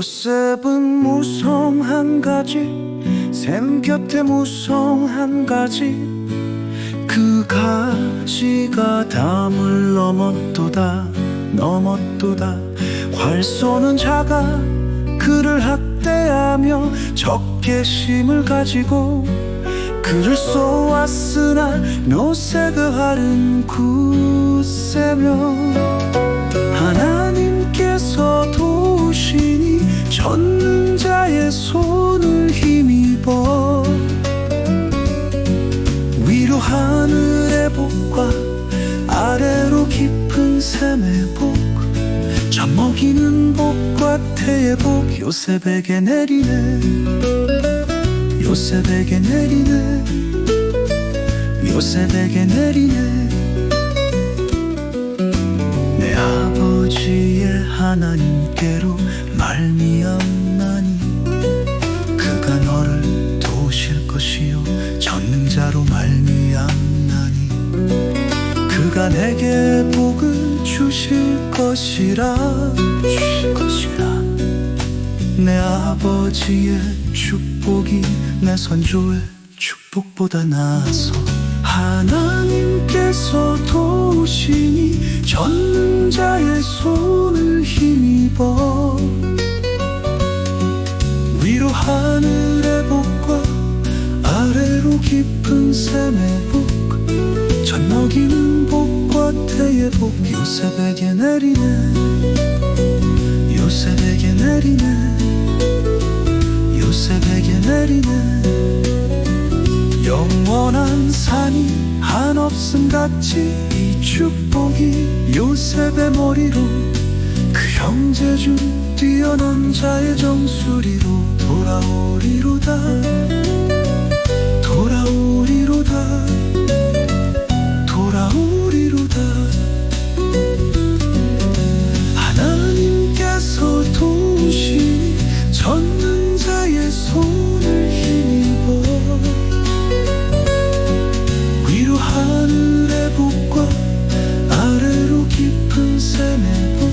요셉은 무성 한 가지 샘 곁에 무성 한 가지. 그 가지가 담을 넘었도다 넘었도다. 활 쏘는 자가 그를 학대하며 적개심을 가지고 그를 쏘았으나 묘색의 활은 굳세며 젖먹이는 복과 태의 복 요셉에게 내리네. 요셉에게 내리네. 요셉에게 내리네. 내 아버지의 하나님께로 말미암나니 그가 너를 도우실 것이요 전능자로 말미암나니 그가 내게 복을 주실 것이라. 주실 것이라. 내 아버지의 축복이 내 선조의 축복보다 나아서 하나님께서 도우시니 전능자의 손을 힘입어 위로 하늘의 복과 아래로 깊은 샘의 복 태의 복 요셉에게 내리네. 요셉에게 내리네. 요셉에게 내리네. 영원한 산이 한없음 같이 이 축복이 요셉의 머리로 그 형제 중 뛰어난 자의 정수리로 돌아오리로다 복과 아래로 깊은 샘의 복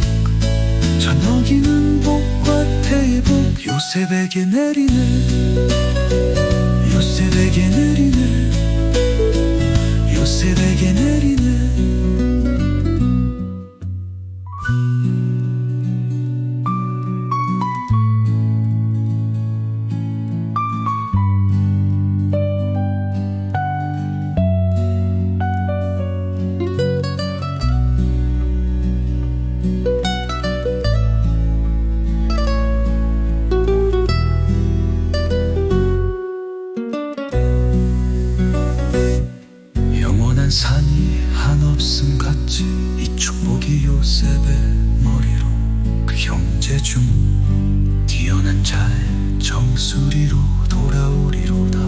저녁이는 복과 태의 복 요셉에게 내리네. 요셉에게 내리네 영원한 산이 한없음 같이 이 축복이 요셉의 머리로 그 형제 중 뛰어난 자의 정수리로 돌아오리로다